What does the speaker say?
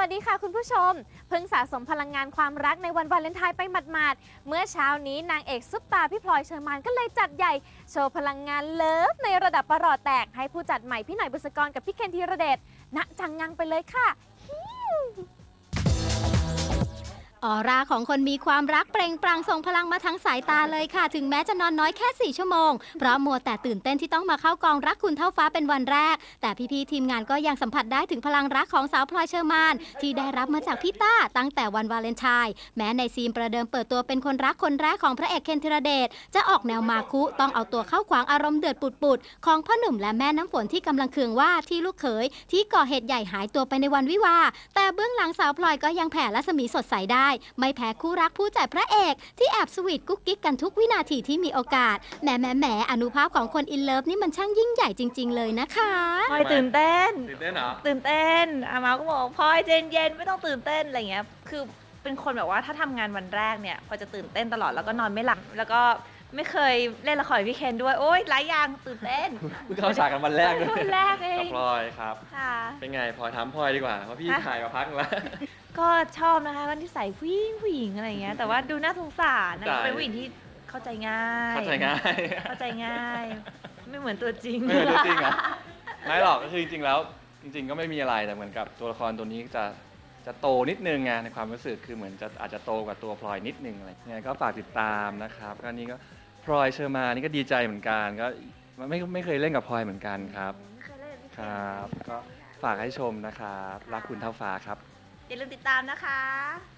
วัสดีค่ะคุณผู้ชม เพิ่งสะสมพลังงานความรักในวันวาเลนไทน์ไปหมาดๆ เมื่อเช้านี้นางเอกซุปตาพี่พลอยเชอร์มานก็เลยจัดใหญ่ โชว์พลังงานเลิฟในระดับประหลอดแตกให้ผู้จัดใหม่พี่หน่อยบุษกรกับพี่เคนธีรเดชณจังงังไปเลยค่ะ ออร่าของคนมีความรักเปล่งปลั่งส่งพลังมาทั้งสายตาเลยค่ะ ถึงแม้จะนอนน้อยแค่ 4 ชั่วโมง เพราะมัวแต่ตื่นเต้นที่ต้องมาเข้ากองรักคุณเท่าฟ้าเป็นวันแรก แต่พี่ๆทีมงานก็ยังสัมผัสได้ถึงพลังรักของสาวพลอยเชอร์มาน ที่ได้รับมาจากพี่ต้าตั้งแต่วันวาเลนไทน์แม้ในซีนประเดิมเปิดตัวเป็นคนรักคนแรกของพระเอกเคนธีรเดชจะออกแนวมาคุต้องเอาตัวเข้าขวางอารมณ์เดือดปุดๆของพ่อหนุ่มและแม่น้ำฝนที่กำลังเคืองว่าที่ลูกเขยที่ก่อเหตุใหญ่หายตัวไปในวันวิวาแต่เบื้องหลังสาวพลอยก็ยังแผ่รัศมีสดใสได้ไม่แพ้คู่รักผู้จัดพระเอก ที่แอบสวีทกุ๊กกิ๊กกันทุกวินาทีที่มีโอกาสแหมแหมแหมอนุภาพของคนอินเลิฟนี่มันช่างยิ่งใหญ่จริง ๆ เลยนะคะ พลอยตื่นเต้น ตื่นเต้นเหรอ ตื่นเต้นอามาก็บอกพลอยเจนเย็นไม่ต้องตื่นเต้นอะไรเงี้ย คือเป็นคนแบบว่าถ้าทำงานวันแรกเนี่ยพลอยจะตื่นเต้นตลอดแล้วก็นอนไม่หลับแล้วก็ไม่เคยเล่นละครกับพี่เคนด้วยโอ๊ยหลายอย่างตื่นเต้นเพิ่งเข้าฉากกันวันแรกด้วยวันแรกเอกับงพลอยครับ ค่ะ เป็นไงพลอยถามพลอยดีกว่าเพราะพี่ฮะ ถ่ายมาพักแล้ว ก็ชอบนะคะวันที่ใส่ผู้หญิงผู้หญิงอะไรเงี้ย แต่ว่าดูน่าสงสารนะใช่เป็นผู้หญิงที่เข้าใจง่าย เข้าใจง่ายเข้าใจง่าย ไม่เหมือนตัวจริง ไม่เหมือนตัวจริงเหรอไม่หรอกก็คือจริงๆแล้วจริง ๆ ก็ไม่มีอะไรแต่เหมือนกับตัวละครตัวนี้จะจะโตนิดนึงไงในความรู้สึกคือเหมือนจะอาจจะโตกว่าตัวพลอยนิดนึงอะไรยังไงก็ฝากติดตามนะครับก็นี่ก็พลอยเชอร์มานนี่ก็ดีใจเหมือนกันก็ไม่ไม่เคยเล่นกับพลอยเหมือนกันครับไม่เคยเล่นกับพี่เคนครับ ก็ฝากให้ชมนะครับ รักคุณเท่าฟ้าครับ อย่าลืมติดตามนะคะ